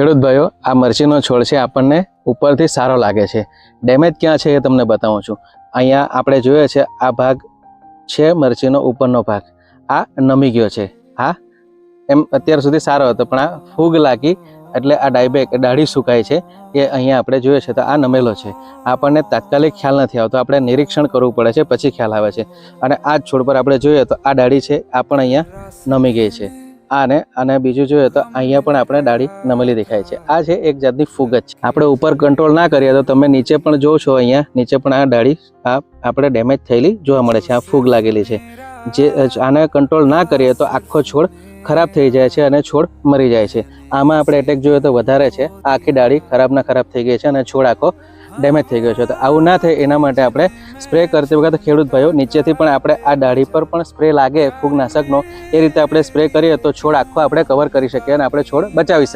ખેડૂત ભાઈઓ આ મરચીનો છોડ છે આપણને ઉપરથી સારો લાગે છે. ડેમેજ ક્યાં છે એ તમને બતાવું છું. અહીંયા આપણે જોઈએ છે આ ભાગ છે મરચીનો ઉપરનો ભાગ. આ નમી ગયો છે. હા, એમ અત્યાર સુધી સારો હતો, પણ આ ફૂગ લાગી એટલે આ ડાયબેક દાઢી સુકાય છે એ અહીંયા આપણે જોઈએ છે તો આ નમેલો છે. આપણને તાત્કાલિક ખ્યાલ નથી આવતો. આપણે નિરીક્ષણ કરવું પડે છે, પછી ખ્યાલ આવે છે. અને આ છોડ પર આપણે જોઈએ તો આ દાઢી છે, આ પણ અહીંયા નમી ગઈ છે. આને અને બીજું જોઈએ તો અહીંયા પણ આપણે ડાળી નમેલી દેખાય છે. આ છે એક જાતની ફૂગ જ. આપણે ઉપર કંટ્રોલ ના કરીએ તો તમે નીચે પણ જો છો અહીંયા, નીચે પણ આ ડાળી આ આપણે ડેમેજ થયેલી જોવા મળે છે, આ ફૂગ લાગેલી છે. જે આને કંટ્રોલ ના કરીએ તો આખો છોડ ખરાબ થઈ જાય છે અને છોડ મરી જાય છે. આમાં આપણે એટેક જોઈએ તો વધારે છે. આખી ડાળી ખરાબના ખરાબ થઈ ગઈ છે અને છોડ આખો ડેમેજ થઈ ગયો છે. તો આવું ના થાય એના માટે આપણે સ્પ્રે કરતી વખતે ખેડૂત ભાઈઓ નીચેથી પણ આપણે આ ડાળી પર પણ સ્પ્રે લાગે ફૂગનાશકનો. એ રીતે આપણે સ્પ્રે કરીએ તો છોડ આખો આપણે કવર કરી શકીએ અને આપણે છોડ બચાવી શકીએ.